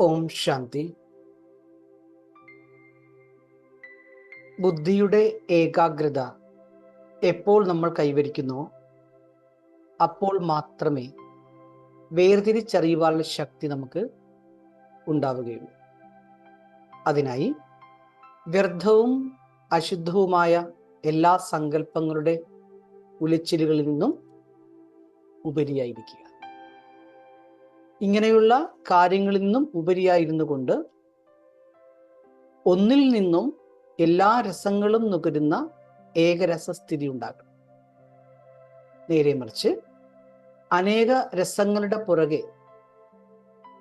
ഓം ശാന്തി. ബുദ്ധിയുടെ ഏകാഗ്രത എപ്പോൾ നമ്മൾ കൈവരിക്കുന്നു? അപ്പോൾ മാത്രമേ വേർതിരിച്ചറിയുവാനുള്ള ശക്തി നമുക്ക് ഉണ്ടാവുകയുള്ളൂ. അതിനായി വ്യർത്ഥവും അശുദ്ധവുമായ എല്ലാ സങ്കല്പങ്ങളുടെ ഉലച്ചിലുകളിൽ നിന്നും ഉപരിയായിരിക്കുക ഇങ്ങനെയുള്ള കാര്യങ്ങളിൽ നിന്നും ഉപരിയായിരുന്നു കൊണ്ട് ഒന്നിൽ നിന്നും എല്ലാ രസങ്ങളും നുകരുന്ന ഏകരസസ്ഥിതി ഉണ്ടാകും നേരെ മറിച്ച് അനേക രസങ്ങളുടെ പുറകെ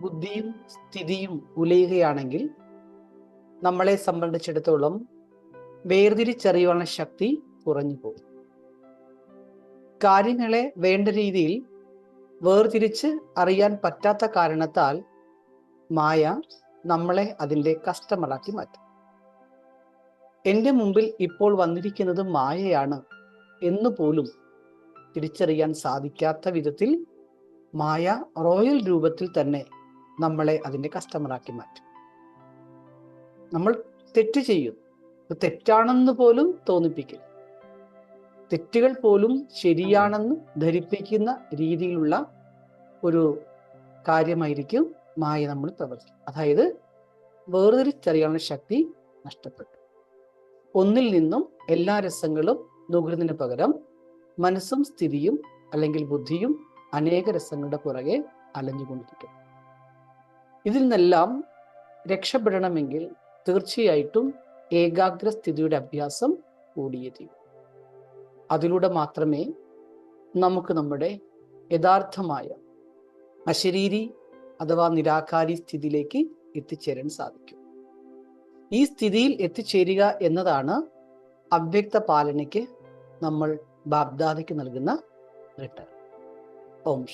ബുദ്ധിയും സ്ഥിതിയും ഉലയുകയാണെങ്കിൽ നമ്മളെ സംബന്ധിച്ചിടത്തോളം വേർതിരിച്ചറിയുവാനുള്ള ശക്തി കുറഞ്ഞു പോകും കാര്യങ്ങളെ വേണ്ട രീതിയിൽ വേർതിരിച്ച് അറിയാൻ പറ്റാത്ത കാരണത്താൽ മായ നമ്മളെ അതിന്റെ കസ്റ്റമറാക്കി മാറ്റും. എന്റെ മുമ്പിൽ ഇപ്പോൾ വന്നിരിക്കുന്നത് മായയാണ് എന്ന് പോലും തിരിച്ചറിയാൻ സാധിക്കാത്ത വിധത്തിൽ മായ റോയൽ രൂപത്തിൽ തന്നെ നമ്മളെ അതിന്റെ കസ്റ്റമറാക്കി മാറ്റും. നമ്മൾ തെറ്റ് ചെയ്യും. തെറ്റാണെന്ന് പോലും തോന്നിപ്പിക്കും തെറ്റുകൾ പോലും ശരിയാണെന്ന് ധരിപ്പിക്കുന്ന രീതിയിലുള്ള ഒരു കാര്യമായിരിക്കും മായ നമ്മൾ പ്രവർത്തിക്കും അതായത് വേർതിരിച്ചറിയാനുള്ള ശക്തി നഷ്ടപ്പെട്ടു. ഒന്നിൽ നിന്നും എല്ലാ രസങ്ങളും നുകരുന്നതിന് പകരം മനസ്സും സ്ഥിതിയും അല്ലെങ്കിൽ ബുദ്ധിയും അനേക രസങ്ങളുടെ പുറകെ അലഞ്ഞുകൊണ്ടിരിക്കും. ഇതിൽ നിന്നെല്ലാം രക്ഷപ്പെടണമെങ്കിൽ തീർച്ചയായിട്ടും ഏകാഗ്ര സ്ഥിതിയുടെ അഭ്യാസം കൂടിയേ തീരും. അതിലൂടെ മാത്രമേ നമുക്ക് നമ്മുടെ യഥാർത്ഥമായ അശരീരി അഥവാ നിരാകാരി സ്ഥിതിയിലേക്ക് എത്തിച്ചേരാൻ സാധിക്കും. ഈ സ്ഥിതിയിൽ എത്തിച്ചേരുക എന്നതാണ് അവ്യക്ത പാലനയ്ക്ക് നമ്മൾ ബാഗ്ദാദയ്ക്ക് നൽകുന്ന റിട്ടേൺ. ഓം